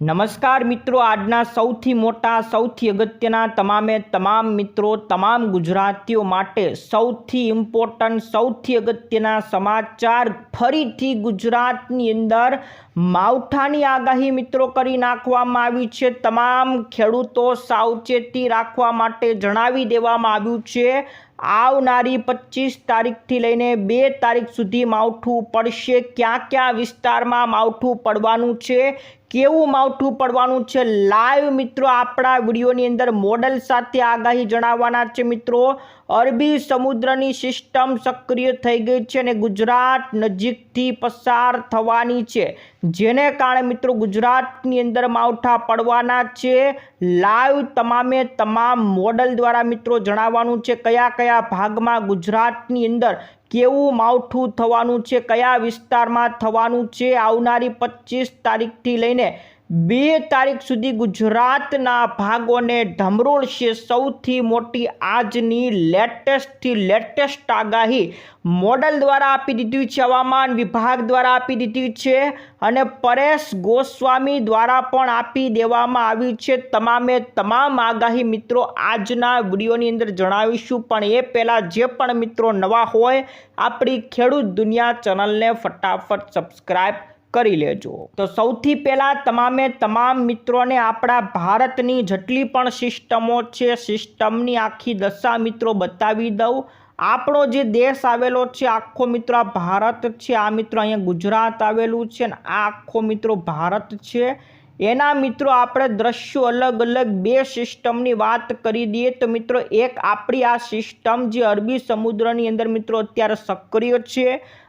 નમસ્કાર મિત્રો, આજના સૌથી મોટા, સૌથી અગત્યના તમામે તમામ મિત્રો, તમામ ગુજરાતીઓ માટે સૌથી ઇમ્પોર્ટન્ટ સૌથી અગત્યના સમાચાર ફરીથી ગુજરાતની અંદર માવઠાની આગાહી મિત્રો કરી નાખવામાં આવી છે. તમામ ખેડૂતો સાવચેતી રાખવા માટે જણાવી દેવામાં આવ્યું છે. આવનારી પચીસ તારીખથી લઈને બે તારીખ સુધી માવઠું પડશે. ક્યાં ક્યાં વિસ્તારમાં માવઠું પડવાનું છે? કેવું માવઠું પડવાનું છે લાઈવ મિત્રો આપણા વિડીયોની અંદર મોડલ સાથે આગાહી જણાવવાના છે મિત્રો. અરબી સમુદ્રની સિસ્ટમ સક્રિય થઈ ગઈ છે અને ગુજરાત નજીકથી પસાર થવાની છે. જેને કારણે મિત્રો ગુજરાતની અંદર માવઠા પડવાના છે. લાઈવ તમામે તમામ મોડલ દ્વારા મિત્રો જણાવવાનું છે કયા કયા ભાગમાં ગુજરાતની અંદર કેવું માવઠું થવાનું છે કયા વિસ્તારમાં થવાનું છે આવનારી પચીસ તારીખથી લઈને બે તારીખ સુધી ગુજરાતના ભાગોને ધમરોળશે સૌથી મોટી આજની લેટેસ્ટથી લેટેસ્ટ આગાહી. મોડલ દ્વારા આપી દીધી છે, હવામાન વિભાગ દ્વારા આપી દીધી છે અને પરેશ ગોસ્વામી દ્વારા પણ આપી દેવામાં આવી છે. તમામે તમામ આગાહી મિત્રો આજના વિડીયોની અંદર જણાવીશું. પણ એ પહેલાં જે પણ મિત્રો નવા હોય, આપણી ખેડૂત દુનિયા ચેનલને ફટાફટ સબસ્ક્રાઈબ કરી લેજો. તો સૌથી પહેલાં તમામે તમામ મિત્રોને આપણા ભારતની જેટલી પણ સિસ્ટમો છે, સિસ્ટમની આખી દશા મિત્રો બતાવી દઉં. આપણો જે દેશ આવેલો છે, આખો મિત્રો આ ભારત છે, આ મિત્રો અહીંયા ગુજરાત આવેલું છે ને આ આખો મિત્રો ભારત છે. એના મિત્રો આપણે દ્રશ્યો અલગ અલગ બે સિસ્ટમની વાત કરી દઈએ. તો મિત્રો એક આપણી આ સિસ્ટમ જે અરબી સમુદ્રની અંદર મિત્રો અત્યારે સક્રિય છે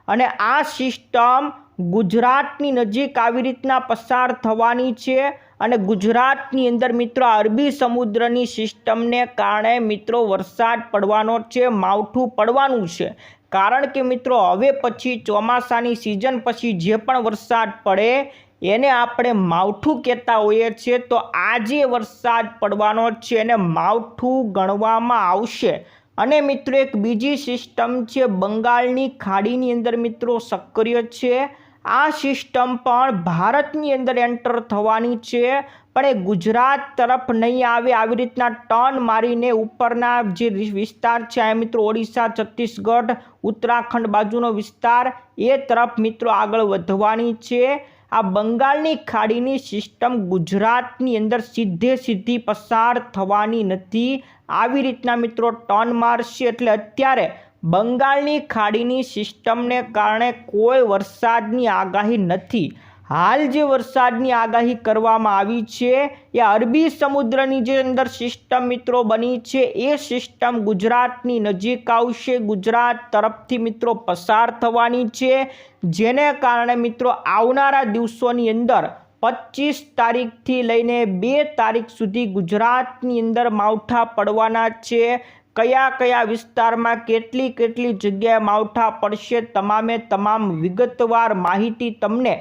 અને આ સિસ્ટમ ગુજરાતની નજીક આવી રીતના પસાર થવાની છે અને ગુજરાતની અંદર મિત્રો અરબી સમુદ્રની સિસ્ટમને કારણે મિત્રો વરસાદ પડવાનો છે, માવઠું પડવાનું છે. કારણ કે મિત્રો હવે પછી ચોમાસાની સિઝન પછી જે પણ વરસાદ પડે એને આપણે માવઠું કહેતા હોઈએ છીએ, તો આજે વરસાદ પડવાનો છે એને માવઠું ગણવામાં આવશે. અને મિત્રો એક બીજી સિસ્ટમ છે, બંગાળની ખાડીની અંદર મિત્રો સક્રિય છે. આ સિસ્ટમ પણ ભારતની અંદર એન્ટર થવાની છે. પણ એ ગુજરાત તરફ નહીં આવે આવી રીતના ટર્ન મારીને ઉપરના જે વિસ્તાર છે, આ મિત્રો ઓડિશા, છત્તીસગઢ, ઉત્તરાખંડ બાજુનો વિસ્તાર, એ તરફ મિત્રો આગળ વધવાની છે. આ બંગાળની ખાડીની સિસ્ટમ ગુજરાતની અંદર સીધે સીધી પસાર થવાની નથી. આવી રીતના મિત્રો ટર્ન મારશે એટલે અત્યારે બંગાળની ખાડીની સિસ્ટમને કારણે કોઈ વરસાદની આગાહી નથી. હાલ જે વરસાદની આગાહી કરવામાં આવી છે એ અરબી સમુદ્રની જે અંદર સિસ્ટમ મિત્રો બની છે, એ સિસ્ટમ ગુજરાતની નજીક આવશે. ગુજરાત તરફથી મિત્રો પસાર થવાની છે, જેને કારણે મિત્રો આવનારા દિવસોની અંદર પચીસ તારીખથી લઈને બે તારીખ સુધી ગુજરાતની અંદર માવઠા પડવાના છે. કયા કયા વિસ્તારમાં કેટલી કેટલી જગ્યાએ માવઠા પડશે, તમામે તમામ વિગતવાર માહિતી તમને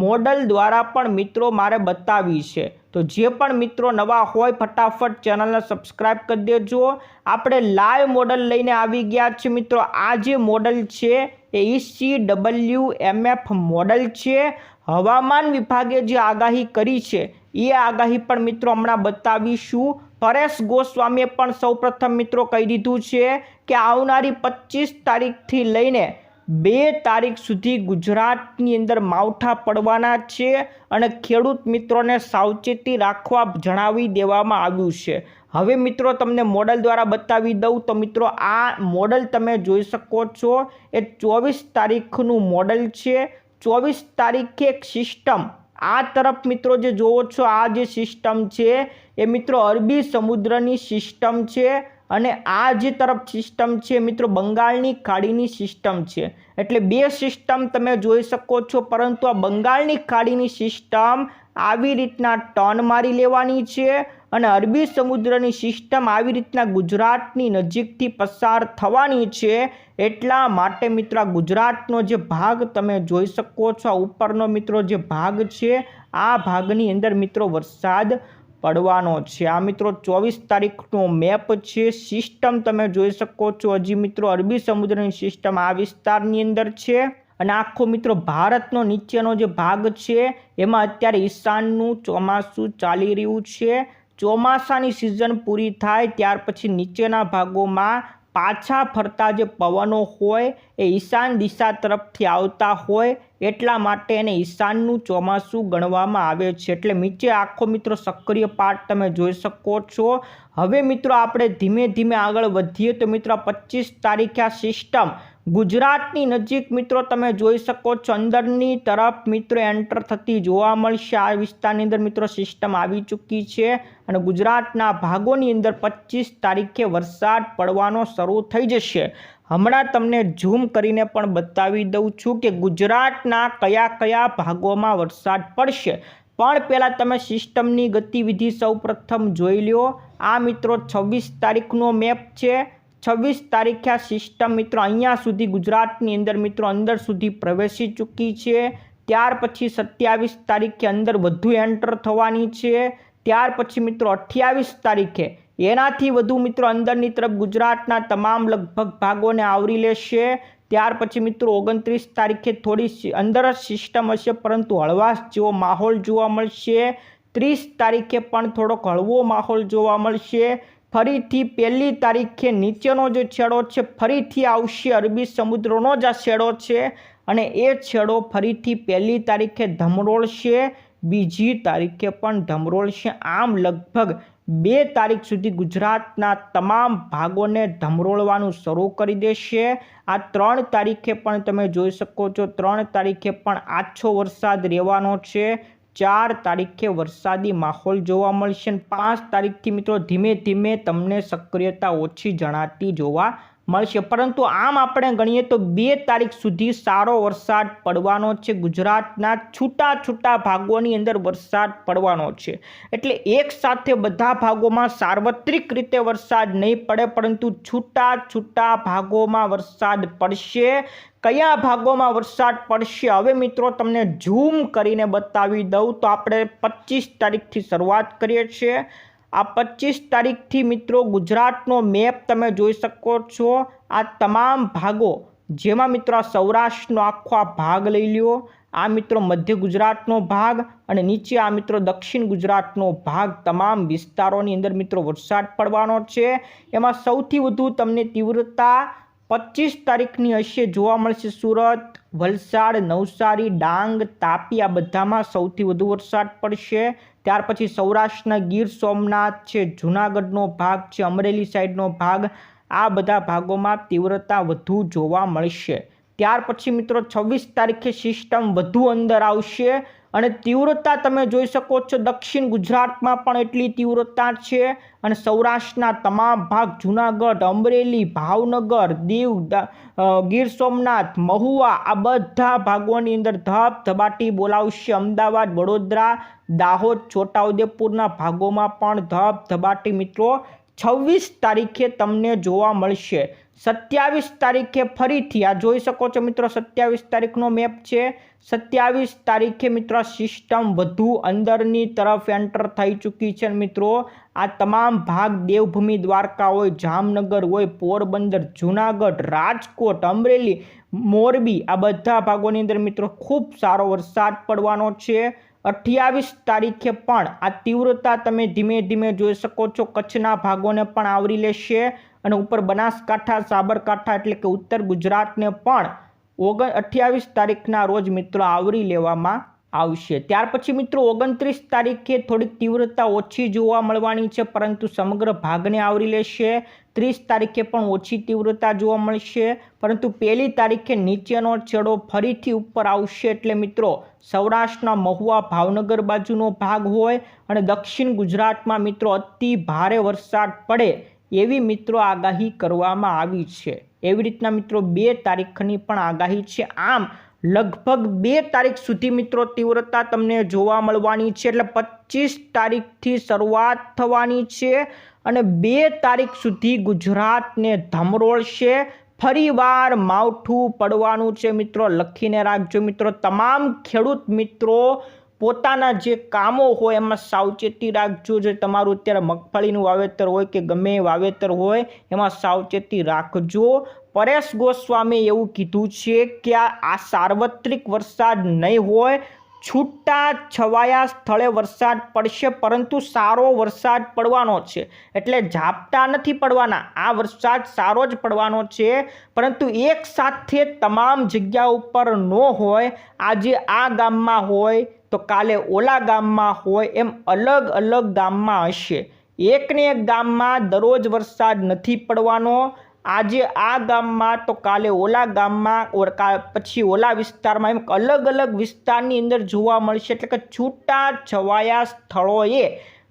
મોડલ દ્વારા પણ મિત્રો મારે બતાવી છે. તો જે પણ મિત્રો નવા હોય, ફટાફટ ચેનલને સબસ્ક્રાઈબ કરી દેજો. આપણે લાઈવ મોડલ લઈને આવી ગયા છે મિત્રો. આ જે મોડલ છે, એ ઈસી ડબલ્યુ એમએફ મોડલ છે. હવામાન વિભાગે જે આગાહી કરી છે, એ આગાહી પણ મિત્રો હમણાં બતાવીશું. પરેશ ગોસ્વામીએ પણ સૌપ્રથમ મિત્રો કહી દીધું છે કે આવનારી પચીસ તારીખથી લઈને બે તારીખ સુધી ગુજરાતની અંદર માવઠા પડવાના છે અને ખેડૂત મિત્રોને સાવચેતી રાખવા જણાવી દેવામાં આવ્યું છે. હવે મિત્રો તમને મોડલ દ્વારા બતાવી દઉં. તો મિત્રો, આ મોડલ તમે જોઈ શકો છો. એ ચોવીસ તારીખનું મોડલ છે. ચોવીસ તારીખે એક સિસ્ટમ આ તરફ મિત્રો જે જોવો છો, આ જે સિસ્ટમ છે, એ મિત્રો અરબી સમુદ્રની સિસ્ટમ છે અને આ જે તરફ સિસ્ટમ છે મિત્રો બંગાળની ખાડીની સિસ્ટમ છે. એટલે બે સિસ્ટમ તમે જોઈ શકો છો, પરંતુ આ બંગાળની ખાડીની સિસ્ટમ આવી રીતના ટર્ન મારી લેવાની છે અને અરબી સમુદ્રની સિસ્ટમ આવી રીતના ગુજરાતની નજીકથી પસાર થવાની છે એટલા માટે મિત્રો ગુજરાતનો જે ભાગ તમે જોઈ શકો છો ઉપરનો મિત્રો જે ભાગ છે, આ ભાગની અંદર મિત્રો વરસાદ પડવાનો છે. આ મિત્રો ચોવીસ તારીખનો મેપ છે. સિસ્ટમ તમે જોઈ શકો છો, હજી મિત્રો અરબી સમુદ્રની સિસ્ટમ આ વિસ્તારની અંદર છે અને આખો મિત્રો ભારતનો નીચેનો જે ભાગ છે, એમાં અત્યારે ઈશાનનું ચોમાસું ચાલી રહ્યું છે. ચોમાસાની સિઝન પૂરી થાય ત્યાર પછી નીચેના ભાગોમાં પાછા ફરતા જે પવનો હોય એ ઈશાન દિશા તરફથી આવતા હોય એટલા માટે એને ઈશાનનું ચોમાસું ગણવામાં આવે છે. એટલે નીચે આખો મિત્રો સક્રિય પાર્ટ તમે જોઈ શકો છો. હવે મિત્રો આપણે ધીમે ધીમે આગળ વધીએ તો મિત્રો પચીસ તારીખે આ સિસ્ટમ ગુજરાતની નજીક મિત્રો તમે જોઈ શકો છો અંદરની તરફ મિત્રો એન્ટર થતી જોવા મળશે. આ વિસ્તારની અંદર મિત્રો સિસ્ટમ આવી ચૂકી છે અને ગુજરાતના ભાગોની અંદર પચીસ તારીખે વરસાદ પડવાનો શરૂ થઈ જશે. હમણાં તમને ઝૂમ કરીને પણ બતાવી દઉં છું કે ગુજરાતના કયા કયા ભાગોમાં વરસાદ પડશે. પણ પહેલાં તમે સિસ્ટમની ગતિવિધિ સૌપ્રથમ જોઈ લો આ મિત્રો છવ્વીસ તારીખનો મેપ છે. છવ્વીસ તારીખે આ સિસ્ટમ મિત્રો અહીંયા સુધી ગુજરાતની અંદર મિત્રો અંદર સુધી પ્રવેશી ચૂકી છે. ત્યાર પછી સત્યાવીસ તારીખે અંદર વધુ એન્ટર થવાની છે. ત્યાર પછી મિત્રો અઠ્યાવીસ તારીખે એનાથી વધુ મિત્રો અંદરની તરફ ગુજરાતના તમામ લગભગ ભાગોને આવરી લેશે. ત્યાર પછી મિત્રો ઓગણત્રીસ તારીખે થોડી અંદર જ સિસ્ટમ હશે, પરંતુ હળવાશ જેવો માહોલ જોવા મળશે. ત્રીસ તારીખે પણ થોડોક હળવો માહોલ જોવા મળશે. ફરીથી પહેલી તારીખે નીચેનો જે છેડો છે, ફરીથી આવશે અરબી સમુદ્રનો જ આ છેડો છે અને એ છેડો ફરીથી પહેલી તારીખે ધમરોળશે, બીજી તારીખે પણ ધમરોળશે. આમ લગભગ બે તારીખ સુધી ગુજરાતના તમામ ભાગોને ધમરોળવાનું શરૂ કરી દેશે. આ ત્રણ તારીખે પણ તમે જોઈ શકો છો, ત્રણ તારીખે પણ આછો વરસાદ રહેવાનો છે. ચાર તારીખે વરસાદી માહોલ જોવા મળશે પાંચ તારીખથી મિત્રો ધીમે ધીમે તમને સક્રિયતા ઓછી જણાતી જોવા મળશે. પરંતુ આમ આપણે ગણીએ તો બે તારીખ સુધી સારો વરસાદ પડવાનો છે. ગુજરાતના છૂટા છૂટા ભાગોની અંદર વરસાદ પડવાનો છે. એટલે એક સાથે બધા ભાગોમાં સાર્વત્રિક રીતે વરસાદ નહીં પડે, પરંતુ છૂટા છૂટા ભાગોમાં વરસાદ પડશે. કયા ભાગોમાં વરસાદ પડશે? હવે મિત્રો તમને ઝૂમ કરીને બતાવી દઉં. તો આપણે પચીસ તારીખથી શરૂઆત કરીએ છીએ. આ પચીસ તારીખથી મિત્રો ગુજરાતનો મેપ તમે જોઈ શકો છો. આ તમામ ભાગો, જેમાં મિત્રો સૌરાષ્ટ્રનો આખો આ ભાગ લઈ લ્યો. આ મિત્રો મધ્ય ગુજરાતનો ભાગ અને નીચે આ મિત્રો દક્ષિણ ગુજરાતનો ભાગ. તમામ વિસ્તારોની અંદર મિત્રો વરસાદ પડવાનો છે. એમાં સૌથી વધુ તમને તીવ્રતા પચીસ તારીખની હશે જોવા મળશે સુરત, વલસાડ, નવસારી, ડાંગ, તાપી આ બધામાં સૌથી વધુ વરસાદ પડશે. ત્યાર પછી સૌરાષ્ટ્રના ગીર સોમનાથ છે, જૂનાગઢનો ભાગ છે, અમરેલી સાઈડનો ભાગ. આ બધા ભાગોમાં તીવ્રતા વધુ જોવા મળશે. ત્યાર પછી મિત્રો છવ્વીસ તારીખે સિસ્ટમ વધુ અંદર આવશે. અને તીવ્રતા તમે જોઈ શકો છો, દક્ષિણ ગુજરાતમાં પણ એટલી તીવ્રતા છે અને સૌરાષ્ટ્રના તમામ ભાગ, જૂનાગઢ, અમરેલી, ભાવનગર, દીવ ગીર સોમનાથ, મહુવા, આ બધા ભાગોની અંદર ધબ ધબાટી બોલાવશે. અમદાવાદ, વડોદરા, દાહોદ, છોટાઉદેપુરના ભાગોમાં પણ ધબ ધબાટી મિત્રો, છવ્વીસ તારીખે તમને જોવા મળશે. સત્યાવીસ તારીખે ફરીથી, આ જોઈ શકો છો મિત્રો, સત્યાવીસ તારીખનો મેપ છે. સત્યાવીસ તારીખે મિત્રો સિસ્ટમ વધુ અંદરની તરફ એન્ટર થઈ ચૂકી છે મિત્રો. આ તમામ ભાગ દેવભૂમિ દ્વારકા હોય, જામનગર હોય, પોરબંદર, જુનાગઢ, રાજકોટ, અમરેલી, મોરબી, આ બધા ભાગોની અંદર મિત્રો, ખૂબ સારો વરસાદ પડવાનો છે. અઠ્યાવીસ તારીખે પણ આ તીવ્રતા તમે ધીમે ધીમે જોઈ શકો છો. કચ્છના ભાગોને પણ આવરી લેશે. અને ઉપર બનાસકાંઠા, સાબરકાંઠા એટલે કે ઉત્તર ગુજરાતને પણ ઓગણ અઠ્યાવીસ તારીખના રોજ મિત્રો આવરી લેવામાં આવશે. ત્યાર પછી મિત્રો ઓગણત્રીસ તારીખે થોડીક તીવ્રતા ઓછી જોવા મળવાની છે, પરંતુ સમગ્ર ભાગને આવરી લેશે. ત્રીસ તારીખે પણ ઓછી તીવ્રતા જોવા મળશે, પરંતુ પહેલી તારીખે નીચેનો છેડો ફરીથી ઉપર આવશે એટલે મિત્રો સૌરાષ્ટ્રના મહુવા ભાવનગર બાજુનો ભાગ હોય અને દક્ષિણ ગુજરાતમાં મિત્રો અતિ ભારે વરસાદ પડે એવી મિત્રો આગાહી કરવામાં આવી છે. એવી રીતના મિત્રો બે તારીખની પણ આગાહી છે. આમ, લગભગ બે તારીખ સુધી મિત્રો તીવ્રતા તમને જોવા મળવાની છે. એટલે પચીસ તારીખથી શરૂઆત થવાની છે અને બે તારીખ સુધી ગુજરાતને ધમરોળશે ફરીવાર માવઠું પડવાનું છે મિત્રો. લખીને રાખજો મિત્રો. તમામ ખેડૂત મિત્રો પોતાના જે કામો હોય, એમાં સાવચેતી રાખજો. જે તમારું અત્યારે મગફળીનું વાવેતર હોય કે ગમે વાવેતર હોય, એમાં સાવચેતી રાખજો. પરેશ ગોસ્વામીએ એવું કીધું છે કે આ સાર્વત્રિક વરસાદ નહીં હોય છૂટા છવાયા સ્થળે વરસાદ પડશે, પરંતુ સારો વરસાદ પડવાનો છે. એટલે ઝાપટા નથી પડવાના. આ વરસાદ સારો જ પડવાનો છે, પરંતુ એક સાથે તમામ જગ્યા ઉપર ન હોય, આજે આ ગામમાં હોય, તો કાલે ઓલા ગામમાં હોય, એમ અલગ અલગ ગામમાં હશે. એકને એક ગામમાં દરરોજ વરસાદ નથી પડવાનો આજે આ ગામમાં તો કાલે ઓલા ગામમાં પછી ઓલા વિસ્તારમાં એમ અલગ અલગ વિસ્તારની અંદર જોવા મળશે એટલે કે છૂટા છવાયા સ્થળોએ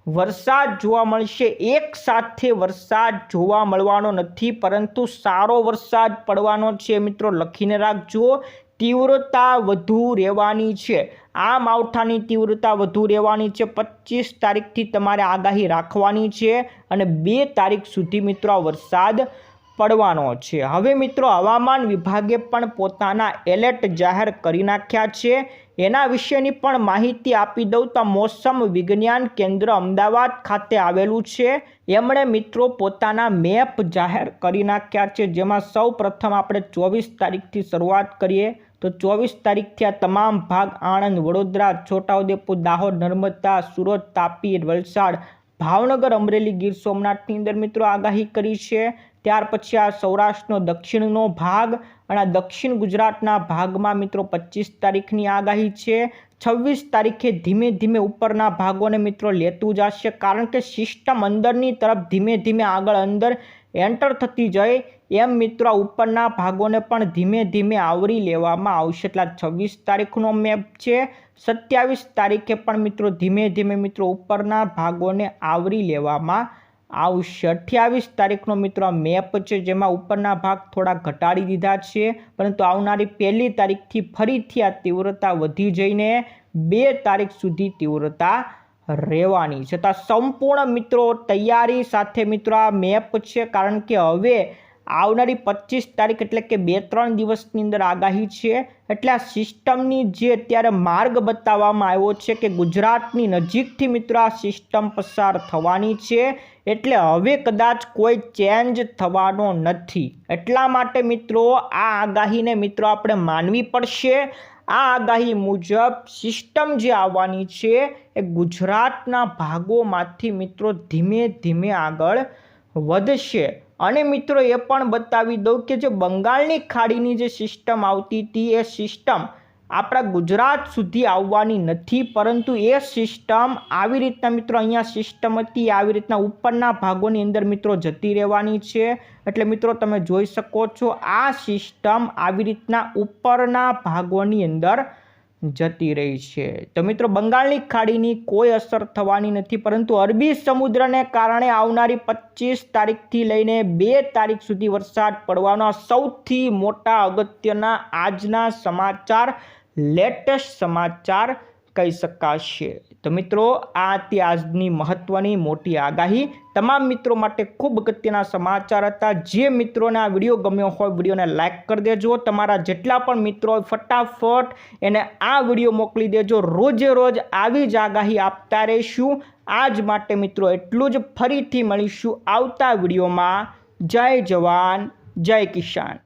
વરસાદ જોવા મળશે. એક સાથે વરસાદ જોવા મળવાનો નથી, પરંતુ સારો વરસાદ પડવાનો છે મિત્રો. લખીને રાખજો, તીવ્રતા વધુ રહેવાની છે. આ માવઠાની તીવ્રતા વધુ રહેવાની છે. પચીસ તારીખથી તમારે આગાહી રાખવાની છે અને બે તારીખ સુધી મિત્રો વરસાદ પડવાનો છે. હવે મિત્રો, હવામાન વિભાગે પણ પોતાના એલર્ટ જાહેર કરી નાખ્યા છે. એના વિશેની પણ માહિતી આપી દઉં તો મોસમ વિજ્ઞાન કેન્દ્ર અમદાવાદ ખાતે આવેલું છે. એમણે મિત્રો પોતાના મેપ જાહેર કરી નાખ્યા છે. જેમાં સૌ આપણે ચોવીસ તારીખથી શરૂઆત કરીએ. તો ચોવીસ તારીખથી આ તમામ ભાગ, આણંદ, વડોદરા, છોટાઉદેપુર, દાહોદ, નર્મદા, સુરત, તાપી, વલસાડ, ભાવનગર, અમરેલી, ગીર સોમનાથની અંદર મિત્રો આગાહી કરી છે. ત્યાર પછી આ સૌરાષ્ટ્રનો દક્ષિણનો ભાગ અને આ દક્ષિણ ગુજરાતના ભાગમાં મિત્રો પચીસ તારીખની આગાહી છે. છવ્વીસ તારીખે ધીમે ધીમે ઉપરના ભાગોને મિત્રો લેતું જશે કારણ કે સિસ્ટમ અંદરની તરફ ધીમે ધીમે આગળ અંદર એન્ટર થતી જાય એમ મિત્રો ઉપરના ભાગોને પણ ધીમે ધીમે આવરી લેવામાં આવશે. એટલે છવ્વીસ તારીખનો મેપ છે. સત્યાવીસ તારીખે પણ મિત્રો ધીમે ધીમે મિત્રો ઉપરના ભાગોને આવરી લેવામાં આવશે અઠ્યાવીસ તારીખનો મિત્રો મેપ છે, જેમાં ઉપરના ભાગ થોડા ઘટાડી દીધા છે, પરંતુ આવનારી પહેલી તારીખથી ફરીથી આ તીવ્રતા વધી જઈને બે તારીખ સુધી તીવ્રતા રહેવાની છતાં સંપૂર્ણ મિત્રો તૈયારી સાથે મિત્રો આ મેપ છે, કારણ કે હવે આવનારી પચીસ તારીખ એટલે કે બે ત્રણ દિવસની અંદર આગાહી છે, એટલે આ સિસ્ટમની જે અત્યારે માર્ગ બતાવવામાં આવ્યો છે કે ગુજરાતની નજીકથી મિત્રો આ સિસ્ટમ પસાર થવાની છે એટલે હવે કદાચ કોઈ ચેન્જ થવાનો નથી. એટલા માટે મિત્રો, આ આગાહીને મિત્રો આપણે માનવી પડશે. આ આગાહી મુજબ સિસ્ટમ જે આવવાની છે એ ગુજરાતના ભાગોમાંથી મિત્રો ધીમે ધીમે આગળ વધશે. અને મિત્રો એ પણ બતાવી દઉં કે જે બંગાળની ખાડીની જે સિસ્ટમ આવતી હતી એ સિસ્ટમ આપણા ગુજરાત સુધી આવવાની નથી, પરંતુ એ સિસ્ટમ આવી રીતના મિત્રો અહીંયા સિસ્ટમ હતી, આવી રીતના ઉપરના ભાગોની અંદર મિત્રો જતી રહેવાની છે. એટલે મિત્રો તમે જોઈ શકો છો, આ સિસ્ટમ આવી રીતના ઉપરના ભાગોની અંદર જતી રહી છે. તો મિત્રો, બંગાળની ખાડીની કોઈ અસર થવાની નથી, પરંતુ અરબી સમુદ્રને કારણે આવનારી પચીસ તારીખથી લઈને બે તારીખ સુધી વરસાદ પડવાનો સૌથી મોટા અગત્યના આજના સમાચાર, લેટેસ્ટ સમાચાર કહી શકાશે. તો મિત્રો, આ હતી આજની મહત્ત્વની મોટી આગાહી. તમામ મિત્રો માટે ખૂબ અગત્યના સમાચાર હતા. જે મિત્રોને આ વીડિયો ગમ્યો હોય, વિડીયોને લાઇક કરી દેજો. તમારા જેટલા પણ મિત્રો ફટાફટ એને આ વીડિયો મોકલી દેજો. રોજે રોજ આવી જ આગાહી આપતા રહીશું. આજ માટે મિત્રો, એટલું જ. ફરીથી મળીશું આવતા વિડીયોમાં. જય જવાન, જય કિસાન.